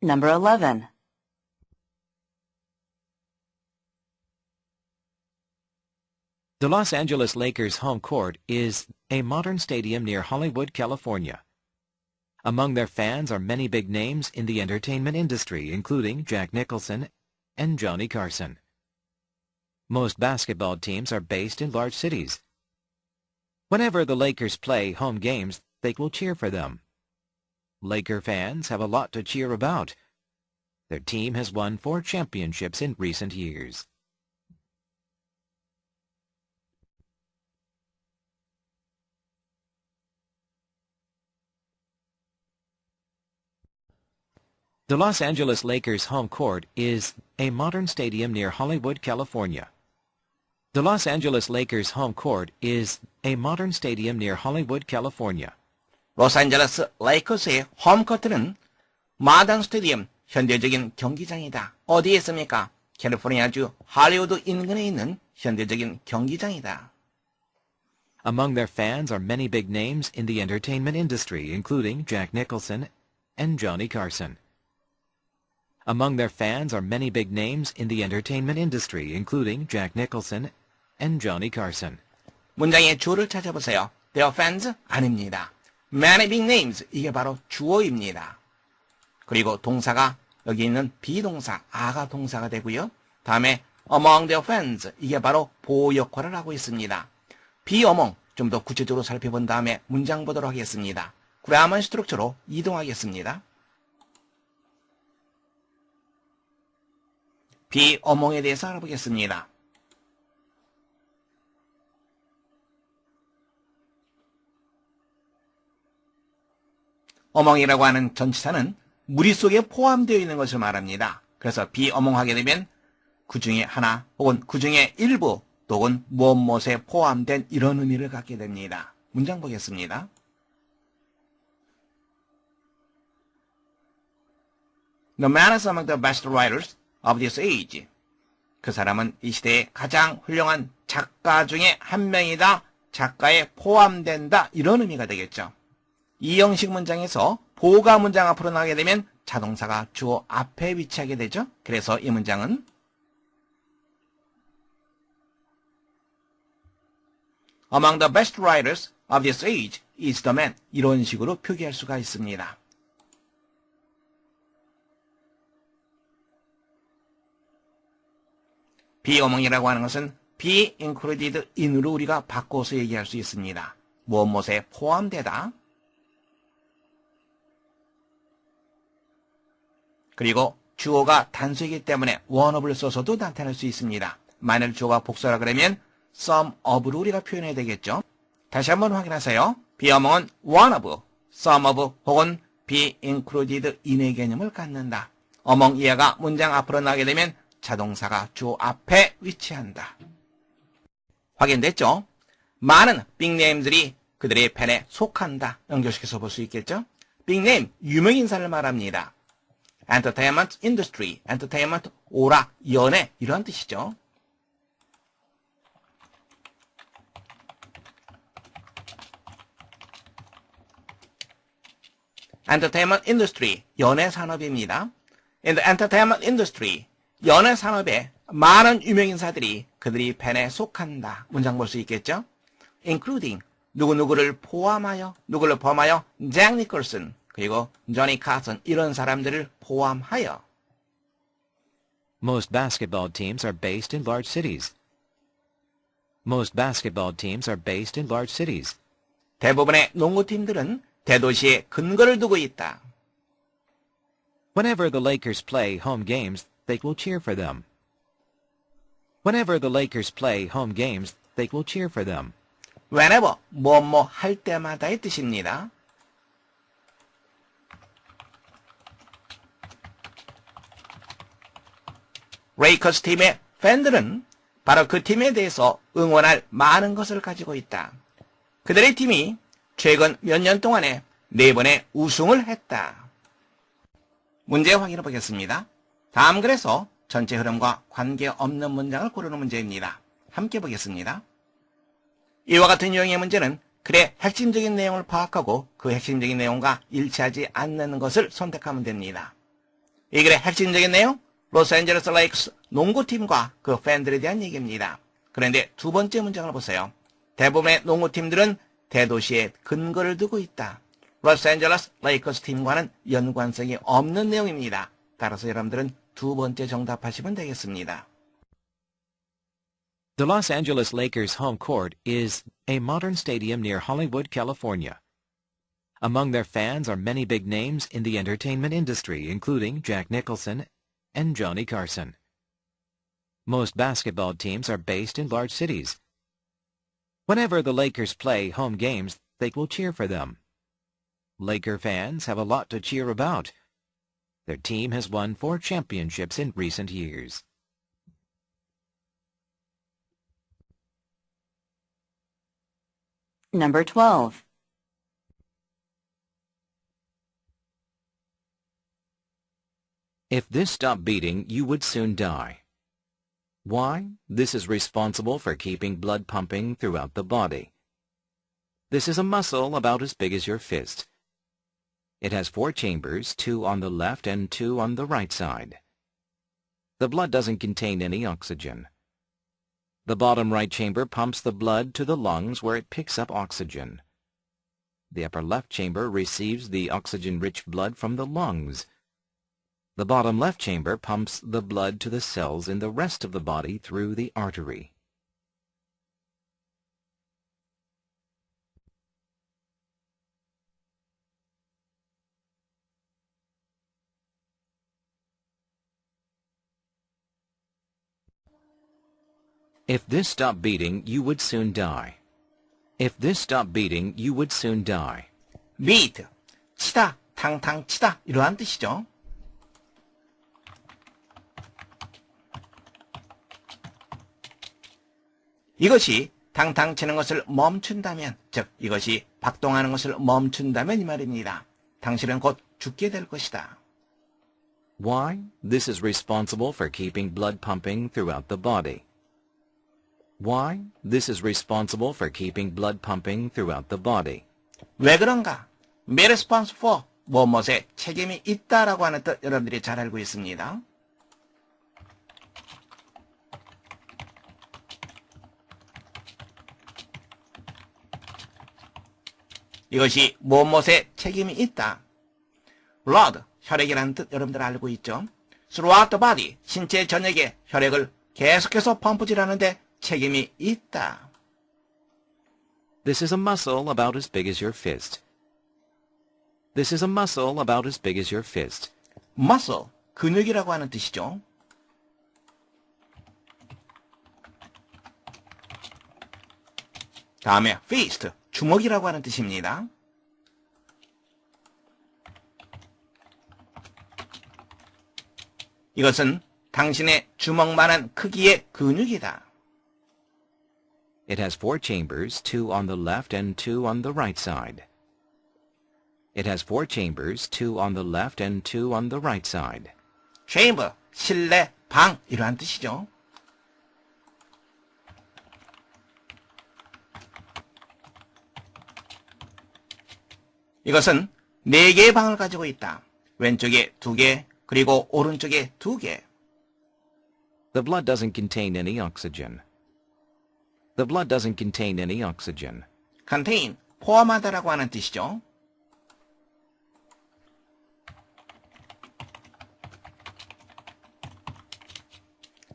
Number 11. The Los Angeles Lakers home court is a modern stadium near Hollywood, California. Among their fans are many big names in the entertainment industry, including Jack Nicholson and Johnny Carson. Most basketball teams are based in large cities. Whenever the Lakers play home games, they will cheer for them. Laker fans have a lot to cheer about. Their team has won four championships in recent years. The Los Angeles Lakers home court is a modern stadium near Hollywood, California. The Los Angeles Lakers home court is a modern stadium near Hollywood, California. 로스앤젤레스 레이커스의 홈코트는 마당 스테디움, 현대적인 경기장이다. 어디에 있습니까? 캘리포니아주 할리우드 인근에 있는 현대적인 경기장이다. Among their fans are many big names in the entertainment industry, including Jack Nicholson and Johnny Carson. Among their fans are many big names in the entertainment industry, including Jack Nicholson and Johnny Carson. 문장의 주어를 찾아보세요. Their fans 아닙니다. Many big names 이게 바로 주어입니다. 그리고 동사가 여기 있는 비동사 아가 동사가 되고요. 다음에 among their fans 이게 바로 보호 역할을 하고 있습니다. be among 좀 더 구체적으로 살펴본 다음에 문장 보도록 하겠습니다. 그라먼 스트럭처로 이동하겠습니다. be among에 대해서 알아보겠습니다. 어멍이라고 하는 전치사는 무리 속에 포함되어 있는 것을 말합니다. 그래서 비어멍하게 되면 그 중에 하나 혹은 그 중에 일부 또는 무엇 무엇에 포함된 이런 의미를 갖게 됩니다. 문장 보겠습니다. The man is among the best writers of this age. 그 사람은 이 시대의 가장 훌륭한 작가 중에 한 명이다. 작가에 포함된다. 이런 의미가 되겠죠. 이 형식 문장에서 보가 문장 앞으로 나가게 되면 자동사가 주어 앞에 위치하게 되죠. 그래서 이 문장은 Among the best writers of this age is the man 이런 식으로 표기할 수가 있습니다. 비어멍이라고 하는 것은 be included in으로 우리가 바꿔서 얘기할 수 있습니다. 무엇 무엇에 포함되다. 그리고 주어가 단수이기 때문에 of를 써서도 나타낼 수 있습니다. 만일 주어가 복수라 그러면 some of로 우리가 표현해야 되겠죠. 다시 한번 확인하세요. among은 one of, some of 혹은 be included in의 개념을 갖는다. among 이하가 문장 앞으로 나게 되면 자동사가 주어 앞에 위치한다. 확인됐죠? 많은 빅네임들이 그들의 펜에 속한다. 연결시켜서 볼 수 있겠죠? 빅네임, 유명인사를 말합니다. Entertainment industry, entertainment, 오락, 연예 이런 뜻이죠. entertainment industry, 연예 산업입니다. In the entertainment industry, 연예 산업에 많은 유명인사들이 그들이 팬에 속한다. 문장 볼 수 있겠죠? including 누구누구를 포함하여 누구를 포함하여 잭 니콜슨 그리고 조니 카슨 이런 사람들을 포함하여 Most basketball teams are based in large cities. Most basketball teams are based in large cities. 대부분의 농구팀들은 대도시에 근거를 두고 있다. Whenever the Lakers play home games, they will cheer for them. Whenever the Lakers play home games, they will cheer for them. whenever 뭐뭐 할 때마다의 뜻입니다. 레이커스 팀의 팬들은 바로 그 팀에 대해서 응원할 많은 것을 가지고 있다. 그들의 팀이 최근 몇 년 동안에 네 번의 우승을 했다. 문제 확인해 보겠습니다. 다음 글에서 전체 흐름과 관계없는 문장을 고르는 문제입니다. 함께 보겠습니다. 이와 같은 유형의 문제는 글의 핵심적인 내용을 파악하고 그 핵심적인 내용과 일치하지 않는 것을 선택하면 됩니다. 이 글의 핵심적인 내용, 로스앤젤레스 레이크스 농구팀과 그 팬들에 대한 얘기입니다. 그런데 두 번째 문장을 보세요. 대부분의 농구팀들은 대도시에 근거를 두고 있다. 로스앤젤레스 레이커스 팀과는 연관성이 없는 내용입니다. 따라서 여러분들은 두 번째 정답하시면 되겠습니다. The Los Angeles Lakers' home court is a modern stadium near Hollywood, California. Among their fans are many big names in the entertainment industry, including Jack Nicholson and Johnny Carson. Most basketball teams are based in large cities. Whenever the Lakers play home games, they will cheer for them. Laker fans have a lot to cheer about. Their team has won four championships in recent years. Number 12. If this stopped beating, you would soon die. Why? This is responsible for keeping blood pumping throughout the body. This is a muscle about as big as your fist. It has four chambers, two on the left and two on the right side. The blood doesn't contain any oxygen. The bottom right chamber pumps the blood to the lungs where it picks up oxygen. The upper left chamber receives the oxygen-rich blood from the lungs. The bottom left chamber pumps the blood to the cells in the rest of the body through the artery. If this stopped beating, you would soon die. If this stopped beating, you would soon die. beat, 치다, 탕탕 치다 이러한 뜻이죠. 이것이 탕탕 치는 것을 멈춘다면, 즉 이것이 박동하는 것을 멈춘다면 이 말입니다. 당신은 곧 죽게 될 것이다. Why? This is responsible for keeping blood pumping throughout the body. Why? This is responsible for keeping blood pumping throughout the body. 왜 그런가? be responsible for 무엇에 책임이 있다라고 하는 뜻 여러분들이 잘 알고 있습니다. 이것이 무엇에 책임이 있다. blood, 혈액이라는 뜻 여러분들 알고 있죠? throughout the body, 신체 전역에 혈액을 계속해서 펌프질하는데 책임이 있다. This is a muscle about as big as your fist. This is a muscle about as big as your fist. muscle, 근육이라고 하는 뜻이죠. 다음에 fist, 주먹이라고 하는 뜻입니다. 이것은 당신의 주먹만한 크기의 근육이다. It has four chambers, two on the left and two on the right side. It has four chambers, two on the left and two on the right side. chamber, 실내, 방 이러한 뜻이죠. 이것은 네 개의 방을 가지고 있다. 왼쪽에 두 개, 그리고 오른쪽에 두 개. The blood doesn't contain any oxygen. The blood doesn't contain any oxygen. contain, 포함하다라고 하는 뜻이죠.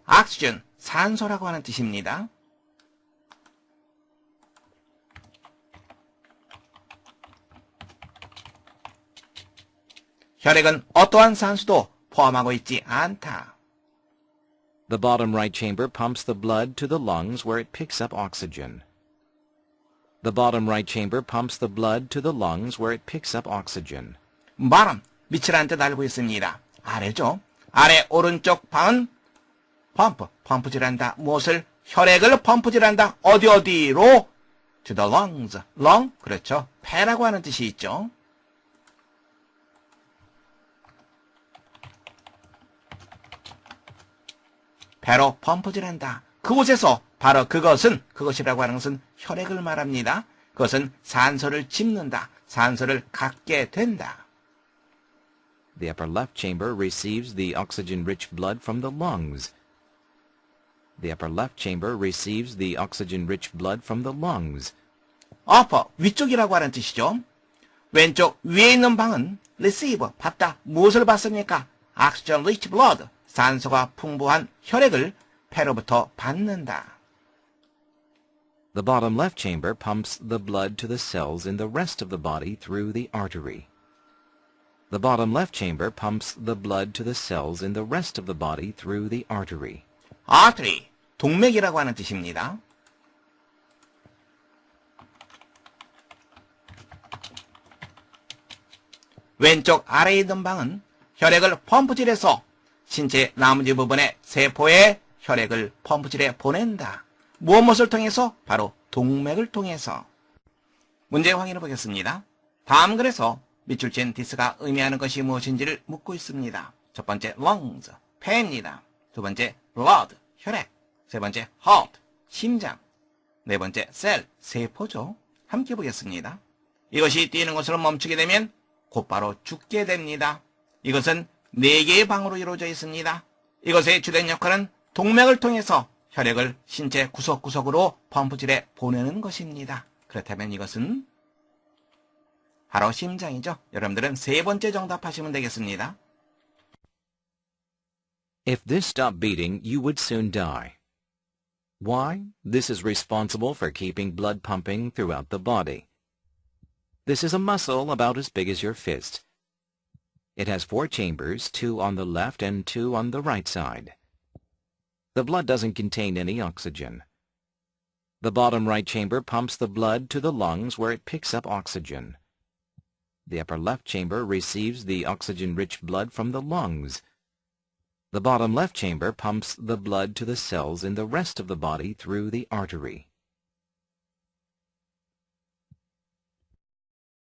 oxygen, 산소라고 하는 뜻입니다. 혈액은 어떠한 산소도 포함하고 있지 않다. The bottom right chamber pumps the blood to the lungs where it picks up oxygen. The bottom right chamber pumps the blood to the lungs where it picks up oxygen. bottom, 밑이라는 뜻 알고 있습니다. 아래죠. 아래 오른쪽 방은 펌프, 펌프질한다. 무엇을? 혈액을 펌프질한다. 어디 어디로? To the lungs. lung, 그렇죠. 폐라고 하는 뜻이 있죠. 배로 펌프질한다. 그곳에서 바로 그것은 그것이라고 하는 것은 혈액을 말합니다. 그것은 산소를 짚는다. 산소를 갖게 된다. The upper left chamber receives the oxygen-rich blood from the lungs. The upper left chamber receives the oxygen-rich blood from the lungs. upper, 위쪽이라고 하는 뜻이죠. 왼쪽 위에 있는 방은 receive, 받다. 무엇을 받습니까? oxygen rich blood, 산소가 풍부한 혈액을 폐로부터 받는다. The bottom left chamber pumps the blood to the cells in the rest of the body through the artery. The bottom left chamber pumps the blood to the cells in the rest of the body through the artery. artery, 동맥이라고 하는 뜻입니다. 왼쪽 아래에 있는 방은 혈액을 펌프질해서 신체 나머지 부분의 세포에 혈액을 펌프질해 보낸다. 무엇을 통해서? 바로 동맥을 통해서. 문제 확인해 보겠습니다. 다음 글에서 밑줄 친 디스가 의미하는 것이 무엇인지를 묻고 있습니다. 첫 번째 lungs, 폐입니다. 두 번째 blood, 혈액. 세 번째 heart, 심장. 네 번째 cell, 세포죠. 함께 보겠습니다. 이것이 뛰는 것으로 멈추게 되면 곧바로 죽게 됩니다. 이것은 네 개의 방으로 이루어져 있습니다. 이것의 주된 역할은 동맥을 통해서 혈액을 신체 구석구석으로 펌프질에 보내는 것입니다. 그렇다면 이것은 바로 심장이죠. 여러분들은 세 번째 정답하시면 되겠습니다. If this stopped beating, you would soon die. Why? This is responsible for keeping blood pumping throughout the body. This is a muscle about as big as your fist. It has four chambers, two on the left and two on the right side. The blood doesn't contain any oxygen. The bottom right chamber pumps the blood to the lungs where it picks up oxygen. The upper left chamber receives the oxygen-rich blood from the lungs. The bottom left chamber pumps the blood to the cells in the rest of the body through the artery.